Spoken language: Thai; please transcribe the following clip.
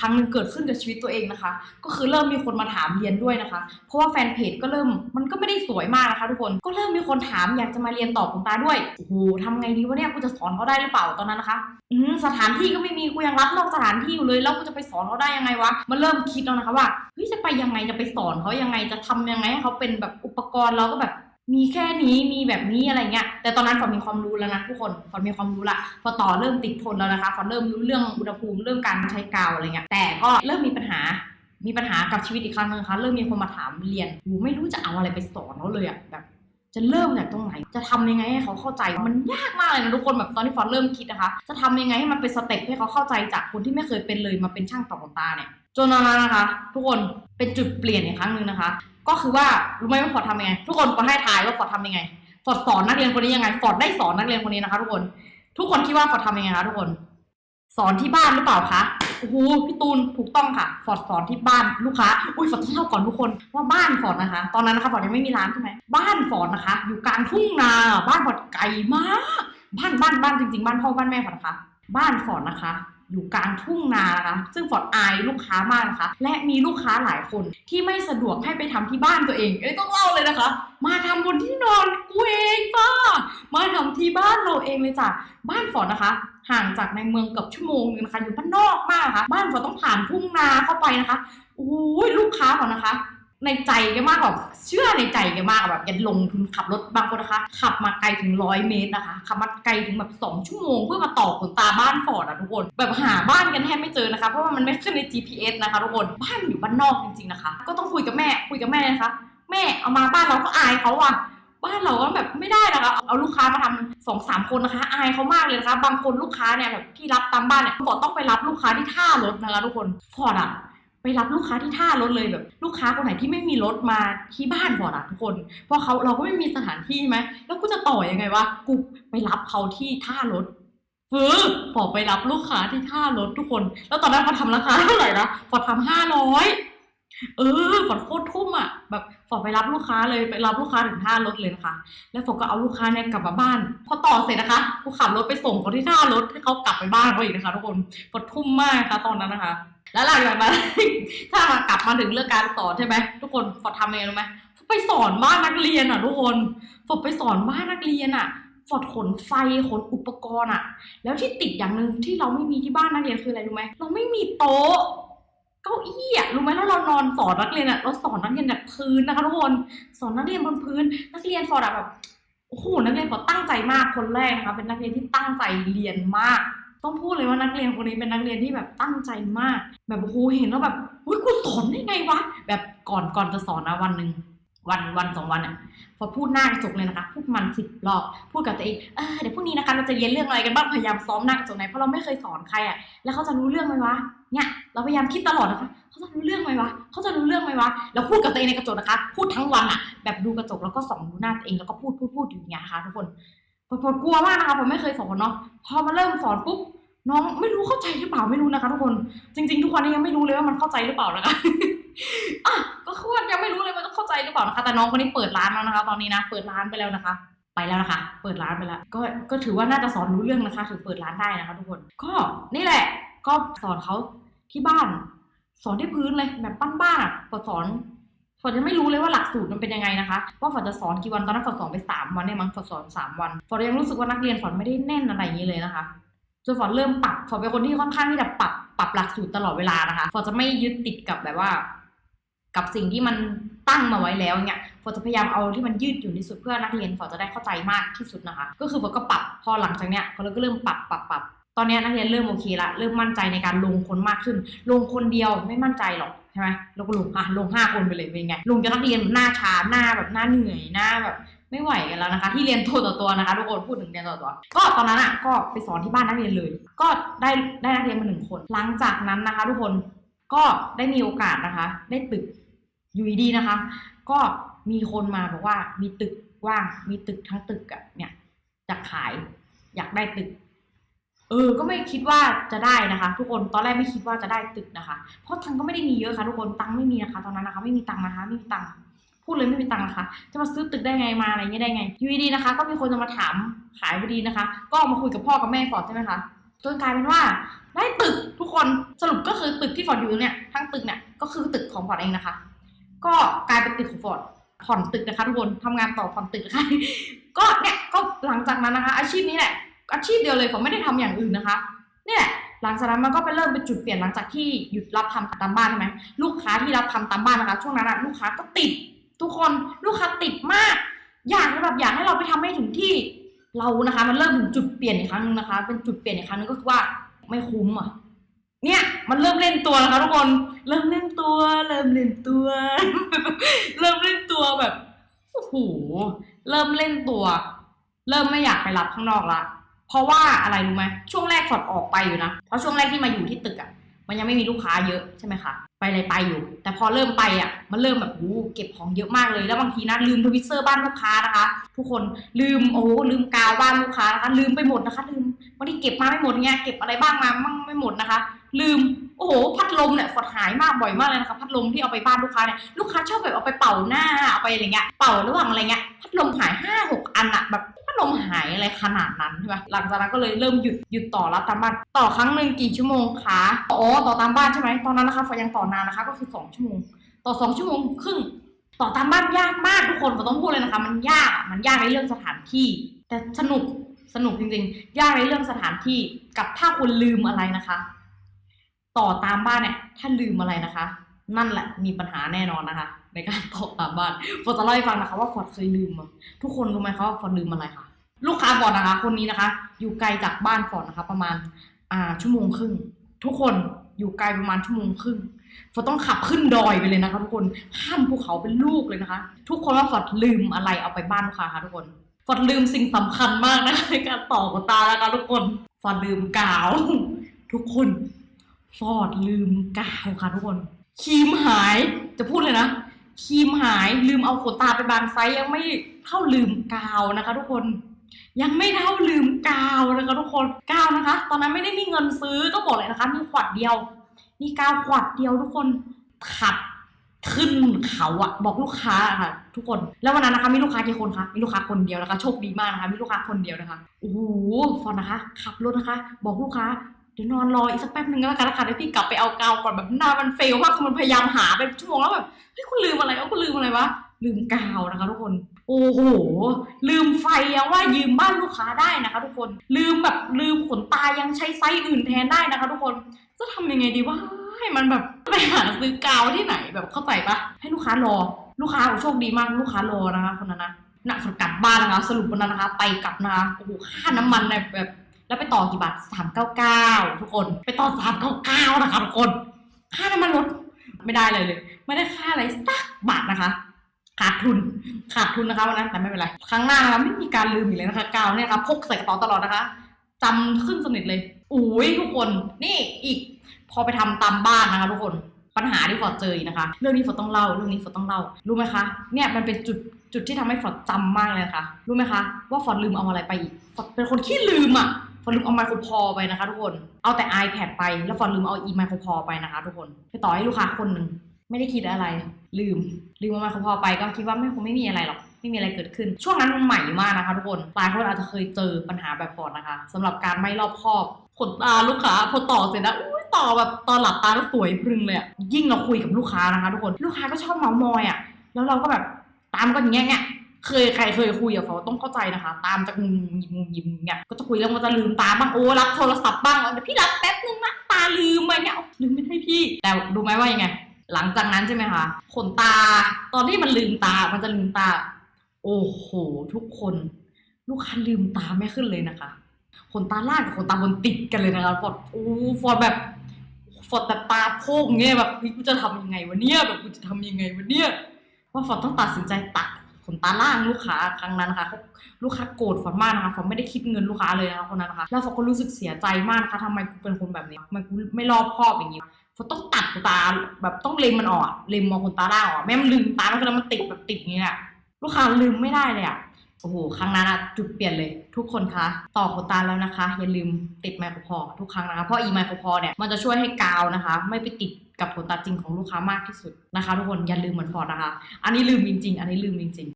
ครั้งหนึ่งเกิดขึ้นกับชีวิตตัวเองนะคะ ก็คือเริ่มมีคนมาถามเรียนด้วยนะคะ เพราะว่าแฟนเพจก็เริ่มมันก็ไม่ได้สวยมากนะคะ ทุกคนก็เริ่มมีคนถามอยากจะมาเรียนต่อขนตาด้วยโอ้โหทำไงดีวะเนี่ยกูจะสอนเขาได้หรือเปล่าตอนนั้นนะคะอืสถานที่ก็ไม่มีกูยังรับนอกสถานที่อยู่เลยแล้วกูจะไปสอนเขาได้ยังไงวะมันเริ่มคิดแล้วนะคะว่าเฮ้ยจะไปยังไงจะไปสอนเขายังไงจะทำยังไงให้เขาเป็นแบบอุปกรณ์เราก็แบบ มีแค่นี้มีแบบนี้อะไรเงี้ย แต่ตอนนั้นฝนมีความรู้แล้วนะทุกคนฝนมีความรู้ละพอต่อเริ่มติดทนแล้วนะคะฝนเริ่มรู้เรื่องอุณหภูมิเรื่องการใช้กาวอะไรเงี้ยแต่ก็เริ่มมีปัญหามีปัญหากับชีวิตอีกครั้งหนึงค่ะเริ่มมีคนมาถามเรียนหูไม่รู้จะเอาอะไรไปสอนเขาเลยอะแบบจะเริ่มจากตรงไหน จะทำยังไงให้เขาเข้าใจ มันยากมากเลยนะทุกคนแบบตอนที่ฟอนเริ่มคิดนะคะ จะทำยังไงให้มันเป็นสเต็ปให้เขาเข้าใจจากคนที่ไม่เคยเป็นเลยมาเป็นช่างต่อขนตาเนี่ย จนนนั้นนะคะ ทุกคนเป็นจุดเปลี่ยนอีกครั้งหนึ่งนะคะ ก็คือว่ารู้ไหมว่าฟอร์ดทำยังไง ทุกคนฟอร์ดให้ทายว่าฟอร์ดทำยังไงฟอร์ดสอนนักเรียนคนนี้ยังไงฟอร์ดได้สอนนักเรียนคนนี้นะคะ ทุกคน ทุกคนคิดว่าฟอร์ดทำยังไงคะทุกคน สอนที่บ้านหรือเปล่าคะโอ้โหพี่ตูนถูกต้องค่ะฟอร์ดสอนที่บ้านลูกค้าอุ้ยฟอร์ดต้องเล่าก่อนทุกคนว่าบ้านฟอร์ดนะคะ ตอนนั้นนะคะฟอร์ดยังไม่มีร้านใช่ไหมบ้านฟอร์ดนะคะ อยู่กลางทุ่งนาบ้านฟอร์ดไกลมาก บ้านบ้านบ้านจริง ๆ บ้านพ่อบ้านแม่ฟอร์ดนะคะ บ้านฟอร์ดนะคะ อยู่กลางทุ่งนานะคะซึ่งฟอร์ดอายลูกค้ามากนะคะ และมีลูกค้าหลายคนที่ไม่สะดวกให้ไปทำที่บ้านตัวเองเอ้ยต้องเล่าเลยนะคะ มาทำบนที่นอนกูเองจ้ามาทำที่บ้านเราเองเลยจ้ะบ้านฟอร์ดนะคะ ห่างจากในเมืองเกับชั่วโมงนึงนะคะอยู่บ้านนอกมากค่ะบ้านฟอร์ดต้องผ่านทุ่งนาเข้าไปนะคะโอ้ยลูกค้าฟอร์ดนะคะ ในใจแกมากแบบเชื่อในใจแกมากแบบแกลงทุนขับรถบางคนนะคะ ขับมาไกลถึงร้อยเมตรนะคะขับมาไกลถึงแบบสองชั่วโมงเพื่อมาต่อขนตาบ้านฟอร์ดอะทุกคนแบบหาบ้านกันแทบไม่เจอนะคะ เพราะว่ามันไม่ขึ้นใน GPS นะคะทุกคนบ้านอยู่บ้านนอกจริงๆนะคะ ก็ต้องคุยกับแม่คุยกับแม่นะคะ แม่เอามาบ้านเราก็อายเขาอะบ้านเราก็แบบไม่ได้นะคะ เอาลูกค้ามาทำสองสามคนนะคะ อายเขามากเลยนะคะ บางคนลูกค้าเนี่ยแบบที่รับตามบ้านเนี่ยฟอร์ดต้องไปรับลูกค้าที่ท่ารถนะคะทุกคนฟอร์ดอะ ไปรับลูกค้าที่ท่ารถเลยแบบลูกค้าคนไหนที่ไม่มีรถมาที่บ้านฟอร์ดอะทุกคน เพราะเขาเราก็ไม่มีสถานที่ไหมแล้วกูจะต่อยังไงวะกูไปรับเขาที่ท่ารถฟื้อฟอร์ดไปรับลูกค้าที่ท่ารถทุกคน แล้วตอนนั้นพอทำราคาเท่าไหร่นะพอทำห้าร้อย เออฝนโคตรทุ่มอะแบบฝนไปรับลูกค้าเลยไปรับลูกค้าถึงท่ารถเลยนะคะ แล้วฝนก็เอาลูกค้าเนี่ยกลับมาบ้าน พอต่อเสร็จนะคะกูขับรถไปส่งเขาที่ท่ารถให้เขากลับไปบ้านเขาอีกนะคะทุกคนฝนทุ่มมากค่ะตอนนั้นนะคะ แล้วหลังจากนั้นถ้ามากลับมาถึงเรื่องการสอนใช่ไหมทุกคนฝนทำยังไงรู้ไหมฝนไปสอนบ้านนักเรียนอะทุกคนฝนไปสอนบ้านนักเรียนอะฝนขนไฟขนอุปกรณ์อะแล้วที่ติดอย่างหนึ่งที่เราไม่มีที่บ้านนักเรียนคืออะไรรู้ไหมเราไม่มีโต๊ะ เก้าอี้อะรู้ไหมแล้วเรานอนสอนนักเรียนอะเราสอนนักเรียนแบบพื้นนะคะทุกคนสอนนักเรียนบนพื้น นักเรียนฟอร์ดแบบโอ้โหนักเรียนฟอร์ดตั้งใจมากคนแรกนะคะเป็นนักเรียนที่ตั้งใจเรียนมาก ต้องพูดเลยว่านักเรียนคนนี้เป็นนักเรียนที่แบบตั้งใจมาก แบบโอ้โหเห็นแล้วแบบอุ้ยกูสอนได้ไงวะแบบก่อนก่อนจะสอนนะวันหนึ่ง วันวันสองวันอะฟอพูดหน้ากระจกเลยนะคะ พูดมันสิบรอบ พูดกับตัวเองเออเดี๋ยวพรุ่งนี้นะคะเราจะเรียนเรื่องอะไรกันบ้าง พยายามซ้อมหน้ากระจกไหน เพราะเราไม่เคยสอนใครอะ แล้วเขาจะรู้เรื่องไหมวะ เนี่ย เราพยายามคิดตลอดนะคะ เขาจะรู้เรื่องไหมวะ เขาจะรู้เรื่องไหมวะแล้วพูดกับตัวเองในกระจกนะคะ พูดทั้งวันอะ แบบดูกระจกแล้วก็ส่องดูหน้าตัวเองแล้วก็พูดพูดพูดอยู่อย่างเงี้ยนะคะทุกคนผมกลัวมากนะคะผมไม่เคยสอนเนาะ พอมาเริ่มสอนปุ๊บน้องไม่รู้เข้าใจหรือเปล่าไม่รู้นะคะ ทุกคน จริง ๆ ทุกวันนี้ยังไม่รู้เลยว่ามันเข้าใจหรือเปล่านะคะ อะก็คือว่ายังไม่รู้เลยมันต้องเข้าใจหรือเปล่านะคะ แต่น้องคนนี้เปิดร้านแล้วนะคะ ตอนนี้นะเปิดร้านไปแล้วนะคะ ไปแล้วนะคะ เปิดร้านไปแล้ว ก็ก็ถือว่าน่าจะสอนรู้เรื่องนะคะถึงเปิดร้านได้นะคะ ทุกคน ก็นี่แหละ ก็สอนเขาที่บ้าน สอนที่พื้นเลยแบบบ้านๆอะฝนสอนฝนจะไม่รู้เลยว่าหลักสูตรมันเป็นยังไงนะคะว่าฝนจะสอนกี่วันตอนนั้นฝนสอนไปสามวันเนี่ยมั้งฝนสอนสามวันฝนยังรู้สึกว่านักเรียนฝนไม่ได้แน่นอะไรอย่างนี้เลยนะคะจนฝนเริ่มปรับฝนเป็นคนที่ค่อนข้างที่จะปรับปรับหลักสูตรตลอดเวลานะคะฝนจะไม่ยึดติดกับแบบว่า กับสิ่งที่มันตั้งมาไว้แล้วเนี่ยฝนจะพยายามเอาที่มันยืดหยุ่นที่สุดเพื่อนักเรียนฝนจะได้เข้าใจมากที่สุดนะคะ ก็คือฝนก็ปรับพอหลังจากเนี้ยก็เลยก็เริ่มปรับปรับปรับตอนนี้นักเรียนเริ่มโอเคละเริ่มมั่นใจในการลงคนมากขึ้น ลงคนเดียวไม่มั่นใจหรอกใช่ไหมเราก็ลงอะลงห้าคนไปเลยเป็นไงลงจนนักเรียนหน้าชาหน้าแบบหน้าเหนื่อยหน้าแบบไม่ไหวกันแล้วนะคะ ที่เรียนตัวต่อตัวนะคะทุกคนพูดถึงเรียนตัวต่อตัวก็ตอนนั้นอะก็ไปสอนที่บ้านนักเรียนเลย ก็ได้ได้นักเรียนมาหนึ่งคน หลังจากนั้นนะคะ ทุกคนก็ได้มีโอกาสนะคะ ได้ตึก อยู่ดีๆนะคะ ก็มีคนมาบอกว่ามีตึกว่างมีตึกทั้งตึกอะเนี่ยจะขาย อยากได้ตึก เออ ก็ไม่คิดว่าจะได้นะคะ ทุกคนตอนแรกไม่คิดว่าจะได้ตึกนะคะ เพราะตังก็ไม่ได้มีเยอะค่ะ ทุกคนตังค์ไม่มีนะคะ ตอนนั้นนะคะ ไม่มีตังค์นะคะ ไม่มีตังค์พูดเลยไม่มีตังค์นะคะ จะมาซื้อตึกได้ไงมาอะไรเงี้ยได้ไงอยู่ดีนะคะ ก็มีคนจะมาถามขายพอดีนะคะ ก็มาคุยกับพ่อกับแม่ฟอร์ดใช่ไหมคะจนกลายเป็นว่าได้ตึกทุกคนสรุปก็คือตึกที่ฟอร์ดอยู่เนี่ยทั้งตึกเนี่ยก็คือตึกของฟอร์ดเองนะคะ ก็กลายเป็นตึกของฟอร์ดผ่อนตึกนะคะทุกคนทำงานต่อผ่อนตึกนะคะก็เนี่ยก็หลังจากนั้นนะคะ อาชีพนี้แหละ อาชีพเดียวเลยผมไม่ได้ทำอย่างอื่นนะคะเนี่ยแหละหลังจากนั้นมันก็ไปเริ่มเป็นจุดเปลี่ยนหลังจากที่หยุดรับทำตามบ้านใช่ไหมลูกค้าที่รับทำตามบ้านนะคะ ช่วงนั้นลูกค้าก็ติด ทุกคนลูกค้าติดมาก อยากแบบอยากให้เราไปทำให้ถึงที่เรานะคะ มันเริ่มถึงจุดเปลี่ยนอีกครั้งนึงนะคะ เป็นจุดเปลี่ยนอีกครั้งนึงก็คือว่าไม่คุ้มอะ มันเริ่มเล่นตัวแล้วคะทุกคน เริ่มเล่นตัว เริ่มเล่นตัว เริ่มเล่นตัวแบบโอ้โหเริ่มเล่นตัว เริ่มไม่อยากไปรับข้างนอกละเพราะว่าอะไรรู้ไหมช่วงแรกฟอดออกไปอยู่นะเพราะช่วงแรกที่มาอยู่ที่ตึกอะ่ะมันยังไม่มีลูกค้าเยอะใช่ไหมคะไปเลยไปอยู่ แต่พอเริ่มไปอะมันเริ่มแบบโอ้เก็บของเยอะมากเลยแล้วบางทีนะลืมทวิตเซอร์บ้านลูกค้านะคะ ทุกคนลืมโอ้ลืมกาวบ้านลูกค้านะคะลืมไปหมดนะคะ ลืมบางทีเก็บมาไม่หมดเงี้ยเก็บอะไรบ้างมามั่งไม่หมดนะคะ ลืมโอ้โหพัดลมเนี่ยฟอดหายมากบ่อยมากเลยนะคะพัดลมที่เอาไปบ้านลูกค้าเนี่ยลูกค้าชอบแบบเอาไปเป่าหน้าเอาไปอะไรเงี้ยเป่าระหว่างอะไรเงี้ยพัดลมหายห้าหกอันอะแบบพัดลมหายอะไรขนาดนั้นใช่ปะหลังจากนั้นก็เลยเริ่มหยุดหยุดต่อรับตามบ้านต่อครั้งหนึ่งกี่ชั่วโมงคะอ๋อต่อตามบ้านใช่ไหมตอนนั้นนะคะฟอยังต่อนานนะคะ ก็คือสองชั่วโมง ต่อสองชั่วโมงครึ่งต่อตามบ้านยากมากทุกคนผมต้องพูดเลยนะคะ มันยากมันยากในเรื่องสถานที่ แต่สนุกสนุกจริงๆ ยากในเรื่องสถานที่กับถ้าคุณลืมอะไรนะคะ ต่อตามบ้านเนี่ย ถ้าลืมอะไรนะคะ นั่นแหละมีปัญหาแน่นอนนะคะ ในการต่อตามบ้านฟอร์ดจะเล่าให้ฟังนะคะว่าฟอร์ดเคยลืมทุกคนรู้ไหมคะว่าฟอร์ดลืมอะไรคะลูกค้าฟอร์ดนะคะ คนนี้นะคะ อยู่ไกลจากบ้านฟอร์ดนะคะ ประมาณอ่าชั่วโมงครึ่งทุกคนอยู่ไกลประมาณชั่วโมงครึ่งฟอร์ดต้องขับขึ้นดอยไปเลยนะคะ ทุกคนข้ามภูเขาเป็นลูกเลยนะคะ ทุกคนว่าฟอร์ดลืมอะไรเอาไปบ้านลูกค้าคะทุกคนฟอร์ดลืมสิ่งสำคัญมากนะคะในการต่อขนตานะคะทุกคนฟอร์ดลืมกาว ทุกคน ฟอร์ดลืมกาวค่ะทุกคนครีมหายจะพูดเลยนะครีมหายลืมเอาขนตาไปบางไซส์ยังไม่เท่าลืมกาวนะคะ ทุกคน ยังไม่เท่าลืมกาวนะคะทุกคนกาวนะคะ ตอนนั้นไม่ได้มีเงินซื้อต้องบอกเลยนะคะ มีขวดเดียว มีกาวขวดเดียวทุกคนขับขึ้นเขาอะบอกลูกค้าค่ะ ทุกคน แล้ววันนั้นนะคะมีลูกค้ากี่คนคะมีลูกค้าคนเดียวนะคะโชคดีมากนะคะมีลูกค้าคนเดียวนะคะโอ้โหฟอนนะคะ ขับรถนะคะ บอกลูกค้า ดี๋ยวนอนรออีกสักแป๊บนึงก็แล้วกันนะคะเดี๋ยวพี่กลับไปเอากาวก่อนแบบหน้ามันเฟลมากคือมันพยายามหาเป็นชั่วโมงแล้วแบบเฮ้ยคุณลืมอะไรวะคุณลืมอะไรวะลืมกาวนะคะ ทุกคน โอ้โห ลืมไฟยังว่ายืมบ้านลูกค้าได้นะคะ ทุกคน ลืมแบบลืมขนตายังใช้ไซส์อื่นแทนได้นะคะ ทุกคน จะทำยังไงดีวะให้มันแบบไปหาซื้อกาวที่ไหนแบบเข้าใจปะให้ลูกค้ารอ ลูกค้าโอ้โชคดีมากลูกค้ารอนะคะคนนั้นนะหนักฝนกลับบ้านนะคะ สรุปวันนั้นนะคะ ไปกลับนะคะโอ้โหค่าน้ำมันเนี่ยแบบ แล้วไปต่อกี่บาทสามเก้าเก้าทุกคน ไปต่อสามเก้าเก้านะคะทุกคน ค่าน้ำมันลดไม่ได้เลยเลย ไม่ได้ค่าอะไรสักบาทนะคะ ขาดทุน ขาดทุนนะคะวันนั้นแต่ไม่เป็นไร ครั้งหน้านะคะไม่มีการลืมอีกเลยนะคะกาวเนี่ยนะคะพกใส่กระเป๋าตลอดนะคะจำขึ้นสนิทเลยอุ้ยทุกคน นี่อีก พอไปทำตามบ้านนะคะ ทุกคน ปัญหาที่ฟอร์ดเจอนะคะ เรื่องนี้ฟอร์ดต้องเล่า เรื่องนี้ฟอร์ดต้องเล่า รู้ไหมคะ เนี่ยมันเป็นจุดจุดที่ทำให้ฟอร์ดจำมากเลยะคะรู้ไหมคะ ว่าฟอร์ดลืมเอาอะไรไปอีกฟอร์ดเป็นคนขี้ลืมอะ ฟอร์ลืมเอาไมโครพอไปนะคะทุกคน เอาแต่ iPad ไป แล้วฟอร์ลืมเอาอีไมโครพอไปนะคะทุกคน ไปต่อให้ลูกค้าคนหนึ่งไม่ได้คิดอะไร ลืม ลืมเอาไมโครพอไปก็คิดว่าไม่คงไม่มีอะไรหรอก ไม่มีอะไรเกิดขึ้น ช่วงนั้นมันใหม่มากนะคะทุกคน หลายคนอาจจะเคยเจอปัญหาแบบฟอร์นะคะสำหรับการไม่รอบคอบขนตาลูกค้าพอต่อเสร็จแล้วอุ้ยต่อแบบตอนหลับตาแล้วสวยพรึงเลยอะยิ่งเราคุยกับลูกค้านะคะ ทุกคน ลูกค้าก็ชอบเมาส์มอยอะแล้วเราก็แบบตามกันอย่างเงี้ย เคยใครเคยคุยกับเขาต้องเข้าใจนะคะ ตามจากงุมยิมงุมยิมเนี่ยก็จะคุยแล้วมันจะลืมตาบ้างโอ้รับโทรศัพท์บ้างเดี๋ยวพี่รับแป๊บนึงนะตาลืมไปเนี่ยลืมไม่ได้พี่ แต่ดูไหมว่ายังไง หลังจากนั้นใช่ไหมคะขนตา ตอนที่มันลืมตามันจะลืมตา โอ้โหทุกคน ลูกค้าลืมตาไม่ขึ้นเลยนะคะขนตาล่างกับขนตาบนติดกันเลยนะคะฟอดโอ้ฟอดแบบฟอดแต่ตาโพกเงี้ยแบบเฮ้ยกูจะทำยังไงวะเนี่ยแบบกูจะทำยังไงวะเนี่ยว่าฟอดต้องตัดสินใจตัด ขนตาล่างลูกค้าครั้งนั้นนะคะเขาลูกค้าโกรธฟอมากนะคะฟอร์ดไม่ได้คิดเงินลูกค้าเลยนะคะคนนั้นนะคะแล้วฟอร์ดก็รู้สึกเสียใจมากนะคะทำไมกูเป็นคนแบบนี้ทำไมกูไม่รอบคอบอย่างนี้ฟอร์ดต้องตัดขนตาแบบต้องเล็มมันออกเล็มมองขนตาล่างออกแม่มันลืมตาไม่คือแล้วมันติดแบบติดอย่างนี้แหละลูกค้าลืมไม่ได้เลยอะโอ้โห ครั้งนั้นอะจุดเปลี่ยนเลยทุกคนคะ ต่อขนตาแล้วนะคะ อย่าลืมติดไมโครพอทุกครั้งนะคะ เพราะอีไมโครพอเนี่ย มันจะช่วยให้กาวนะคะ ไม่ไปติด กับผลตัดจริงของลูกค้ามากที่สุดนะคะ ทุกคนอย่าลืมเหมือนฟอร์ดนะคะ อันนี้ลืมจริงๆ อันนี้ลืมจริง